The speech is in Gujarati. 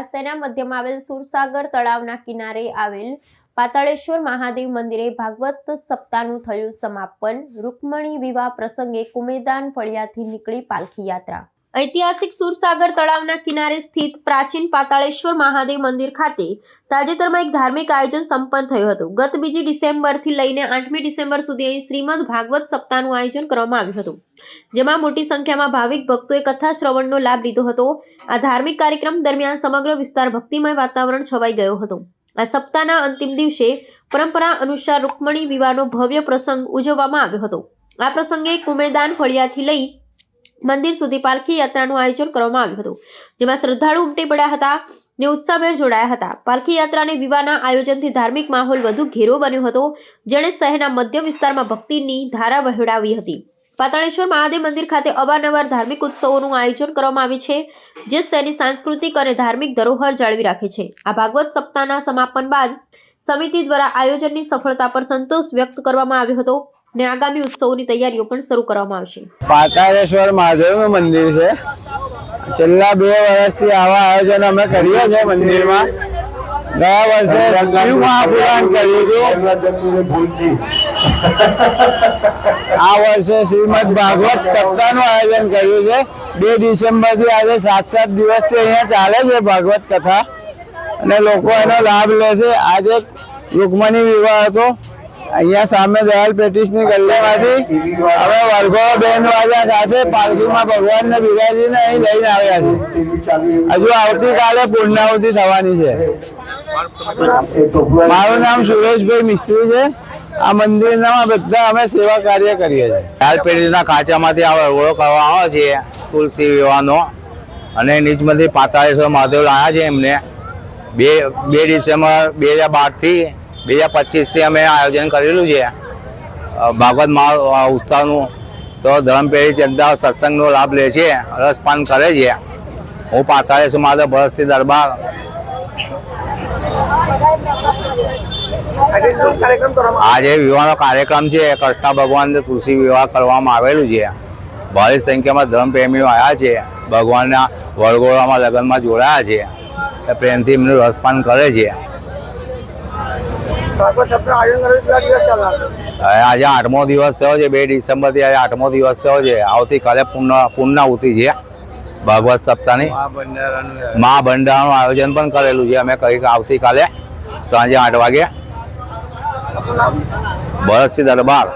જળાશયના મધ્યમાં આવેલ સુરસાગર તળાવના કિનારે આવેલ પાતાળેશ્વર મહાદેવ મંદિરે ભાગવત સપ્તાહનું થયું સમાપન. રૂકમણી વિવાહ પ્રસંગે કુમેદાન ફળિયાથી નીકળી પાલખી યાત્રા. ઐતિહાસિક સુરસાગર તળાવના કિનારે સ્થિત પ્રાચીન પાતાળેશ્વર મહાદેવ મંદિર ખાતે તાજેતરમાં એક ધાર્મિક આયોજન સંપન્ન થયું હતું. ગત બીજી ડિસેમ્બરથી લઈને આઠમી ડિસેમ્બર સુધી અહીં શ્રીમદ ભાગવત સપ્તાહનું આયોજન કરવામાં આવ્યું હતું. જેમાં મોટી સંખ્યામાં ભાવિક ભક્તોએ કથા શ્રવણનો લાભ લીધો હતો. આ ધાર્મિક કાર્યક્રમ દરમિયાન સમગ્ર વિસ્તાર ભક્તિમય વાતાવરણ છવાઈ ગયો હતો. આ સપ્તાહના અંતિમ દિવસે પરંપરા અનુસાર રૂકમણી વિવાહનો ભવ્ય પ્રસંગ ઉજવવામાં આવ્યો હતો. આ પ્રસંગે કુમેદાન ફળિયાથી લઈ મંદિર સુધી પાલખી યાત્રાનું આયોજન કરવામાં આવ્યું હતું. જેમાં શ્રદ્ધાળુ ઉમટી પડ્યા હતા ને ઉત્સાહભેર જોડાયા હતા. પાલખી યાત્રાને વિવાહના આયોજનથી ધાર્મિક માહોલ વધુ ઘેરો બન્યો હતો. જેણે શહેરના મધ્ય વિસ્તારમાં ભક્તિની ધારા વહેવડાવી હતી. પાતાળેશ્વર મહાદેવ મંદિર ખાતે અવારનવાર ધાર્મિક ઉત્સવોનું આયોજન કરવામાં આવે છે, જે શહેરની સાંસ્કૃતિક અને ધાર્મિક ધરોહર જાળવી રાખે છે. આ ભાગવત સપ્તાહના સમાપન બાદ સમિતિ દ્વારા આયોજનની સફળતા પર સંતોષ વ્યક્ત કરવામાં આવ્યો હતો. ને આગામી ઉત્સવોની તૈયારીઓ પણ શરૂ કરવામાં આવશે. પાતાળેશ્વર મહાદેવનું મંદિર છે. છેલ્લા બે વર્ષથી આવા આયોજન અમે કરીએ છીએ મંદિરમાં. ગયા વર્ષે મહાપુરાણ કર્યું હતું. આ વર્ષે શ્રીમદ ભાગવત સપ્તાહનું આયોજન કર્યું છે. બે ડિસેમ્બરથી આજે સાત સાત દિવસથી અહીંયા ચાલે છે ભાગવત કથા. અને લોકો એનો લાભ લે છે. આજે રૂકમણી વિવાહ હતો. અહીંયા સામે દયાલ પેટીસની ગલ્લીમાંથી હવે વરઘોડો બેન વાગ્યા સાથે પાલખીમાં ભગવાનને બિરાજીને અહીં લઈને આવ્યા છે હજુ આવતીકાલે પૂર્ણાહુતિ થવાની છે. મારું નામ સુરેશભાઈ મિસ્ત્રી છે. આ મંદિરના બધા અમે સેવા કાર્ય કરીએ છીએ. લાલ પેટીસના કાચામાંથી આ વરઘોડો કરવામાં આવે છે, તુલસી વિવાહનો. અને નીચમાંથી પાતાળેશ્વર મહાદેવ લાયા છે એમને. બે બે ડિસેમ્બર બે હજાર બારથી બે હજાર પચીસથી અમે આયોજન કરેલું છે. ભાગવત મહા ઉત્સવનું. તો ધર્મપેઢી જનતા સત્સંગનો લાભ લે છે રસપાન કરે છે. હું પાથળી છું, મારો ભરતસિંહ દરબાર. આજે વિવાહનો કાર્યક્રમ છે, કૃષ્ણ ભગવાનને તુલસી વિવાહ કરવામાં આવેલું છે. ભારી સંખ્યામાં ધર્મપ્રેમીઓ આવ્યા છે, ભગવાનના વરઘોડામાં લગ્નમાં જોડાયા છે. પ્રેમથી એમનું રસપાન કરે છે. આજે આઠમો દિવસ થયો છે બે ડિસેમ્બરથી આજે આઠમો દિવસ થયો છે. આવતીકાલે પૂર્ણ પૂર્ણાહુતિ છે. ભાગવત સપ્તાહની મા ભંડારાનું આયોજન. પણ કરેલું છે. અમે કંઈક આવતીકાલે સાંજે આઠ વાગે ભરતસિંહ દરબાર